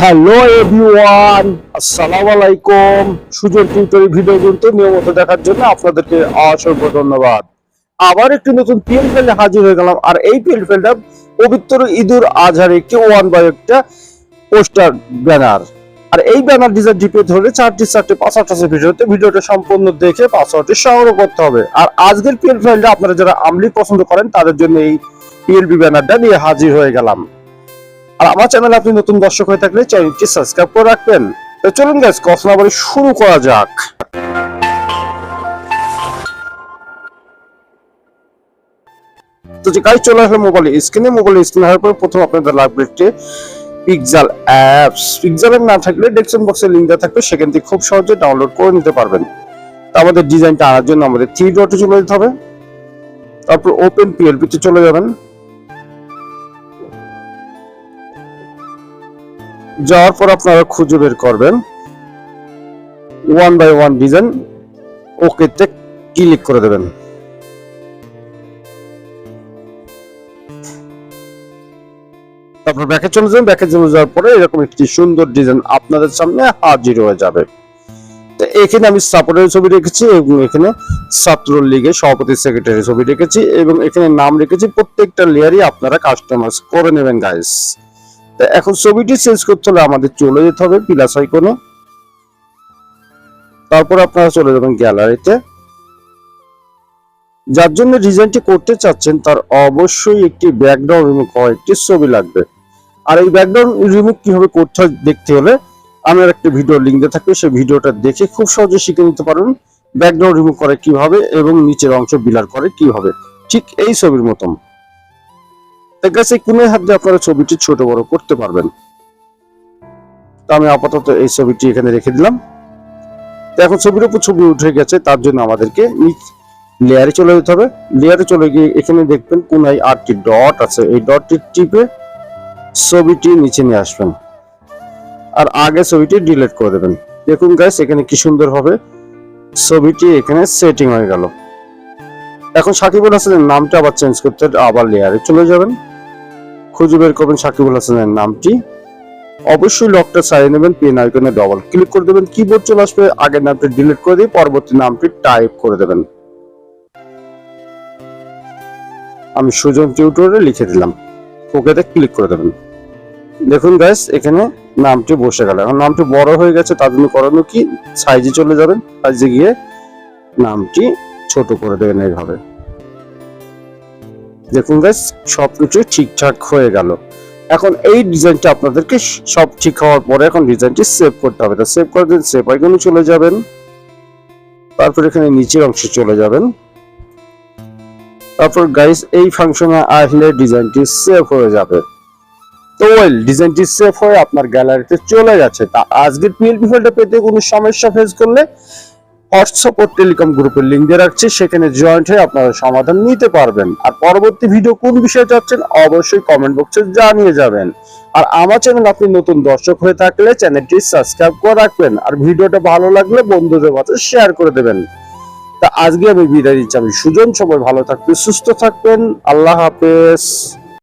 Hello everyone, আসসালামু আলাইকুম। Sujan tutorial video কিন্তু নিয়মিত দেখার জন্য আপনাদেরকে অসংখ্য ধন্যবাদ। আবার একটি নতুন পিএল ফেলে হাজির হয়ে গেলাম, আর এই পিএল ফেলটা পবিত্র ঈদুর আজহার একটি ওয়ান বাই একটা পোস্টার ব্যানার আর এই ব্যানার ডিজাইন ডিপে ধরে চারটি চারটি পাসওয়ার্ড আছে ভিডিওতে ভিডিওটা সম্পূর্ণ দেখে পাসওয়ার্ডটি সংগ্রহ করতে হবে। আর আজকের পিএল ফাইলটা আপনারা যারা আমলি পছন্দ করেন, তাদের জন্য এই পিএলবি ব্যানারটা নিয়ে হাজির হয়ে গেলাম। আর আমার চ্যানেলে আপনি নতুন দর্শক হয়ে থাকলে চ্যানেলটি সাবস্ক্রাইব করে রাখবেন। তো চলুন গাইস কথা না বলে শুরু করা যাক। তো যে গাইস চলে আসলে মোবাইল স্ক্রিনে মোবাইল স্ক্রিনে হওয়ার পর প্রথম আপনাদের লাগবে একটি পিক্সেল অ্যাপস পিক্সেলের না থাকলে ডেসক্রিপশন বক্সে লিংক দেওয়া থাকবে, সেখান থেকে খুব সহজে ডাউনলোড করে নিতে পারবেন। তো আমাদের ডিজাইনটা আনার জন্য আমাদের থ্রি ডটে চলে যেতে হবে। তারপর ওপেন পিএলপি তে চলে যাবেন। যাওয়ার পর আপনারা খুঁজে বের করবেন। One by one design. Okay তে ক্লিক করে দেবেন। তারপর ব্যাকে চলে যাবেন ব্যাকে চলে যাওয়ার পরে এরকম একটি সুন্দর ডিজাইন আপনাদের সামনে হাজির হয়ে যাবে। তো এখানে আমি সাপোর্টের ছবি রেখেছি এবং এখানে ছাত্র লীগের সভাপতি সেক্রেটারি ছবি রেখেছি এবং এখানে নাম রেখেছি। প্রত্যেকটা লেয়ারই আপনারা কাস্টমাইজ করে নেবেন গাইস এখন ছবিটি চেঞ্জ করতে হলে আমাদের চলে যেতে হবে প্লাস আইকনে তারপর আপনারা চলে যাবেন গ্যালারিতে যার জন্য ডিজাইনটি করতে চাচ্ছেন, তার অবশ্যই একটি ব্যাকগ্রাউন্ড রিমুভ হওয়া একটি ছবি লাগবে। আর এই ব্যাকগ্রাউন্ড রিমুভ কীভাবে করতে হয় দেখতে হলে আমার একটা ভিডিও লিঙ্ক দেওয়া থাকবে, সেই ভিডিওটা দেখে খুব সহজে শিখে নিতে পারবেন ব্যাকগ্রাউন্ড রিমুভ করে কীভাবে এবং নিচের অংশ বিলার করে কীভাবে। ঠিক এই ছবির মতন। তার কাছে কোন হাত দিয়ে আপনারা ছবিটি ছোট বড় করতে পারবেন। তো আমি আপাতত এই ছবিটি এখানে রেখে দিলাম। তো এখন ছবির উপর ছবি উঠে গেছে, তার জন্য আমাদেরকে লেয়ারে চলে যেতে হবে। লেয়ারে চলে গিয়ে এখানে দেখবেন কোনায় আটটি ডট আছে। এই ডটটি টিপে ছবিটি নিচে নিয়ে আসবেন। আর আগে ছবিটি ডিলিট করে দেবেন। দেখুন গাইস এখানে কি সুন্দর হবে। ছবিটি এখানে সেটিং হয়ে গেল। এখন সাকিবুল হাসানের নামটা আবার চেঞ্জ করতে আবার লেয়ারে চলে যাবেন। খুঁজে বের করবেন সাকিবুল হাসানের নামটি। অবশ্যই লকটা সারিয়ে নেবেন পেন আইকনে ডবল ক্লিক করে দেবেন কিবোর্ড চলে আসবে, আগের নামটি ডিলিট করে দিয়ে পরবর্তী নামটি টাইপ করে দেবেন। আমি সুজন টিউটোরে লিখে দিলাম, ওকেতে ক্লিক করে দেবেন। দেখুন গাইস এখানে নামটি বসে গেল। এখন নামটি বড় হয়ে গেছে, তার জন্য করণীয় কি? সাইজে চলে যাবেন সাইজে গিয়ে নামটি ছোট করে দেবেন এইভাবে। দেখুন গাইস সবকিছু ঠিকঠাক হয়ে গেল। এখন এই ডিজাইনটা আপনাদেরকে সব ঠিক হওয়ার পরে এখন ডিজাইনটি সেভ করতে হবে। তা সেভ করে দিন সেভ আইকনে চলে যাবেন। তারপর এখানে নিচের অংশে চলে যাবেন। তারপর গাইস এই ফাংশনে আসলে ডিজাইনটি সেভ হয়ে যাবে। তো ওয়েল ডিজাইনটি সেভ হয়ে আপনার গ্যালারিতে চলে গেছে। তা আজকের পিএলপি ফাইলটা পেতে কোনো সমস্যা ফেস করলে হোয়াটসঅ্যাপ টেলিকম গ্রুপের লিঙ্ক দিয়ে রাখছি, সেখানে জয়েন্ট হয়ে আপনারা সমাধান নিতে পারবেন। আর পরবর্তী ভিডিও কোন বিষয়ে চাচ্ছেন অবশ্যই কমেন্ট বক্সে জানিয়ে যাবেন। আর আমার চ্যানেল আপনি নতুন দর্শক হয়ে থাকলে চ্যানেলটি সাবস্ক্রাইব করে রাখবেন। আর ভিডিওটা ভালো লাগলে বন্ধুদের মাঝে শেয়ার করে দেবেন। তা আজকে আমি বিদায় দিচ্ছি আমি সুজন সবাই ভালো থাকবেন, সুস্থ থাকবেন। আল্লাহ হাফেজ।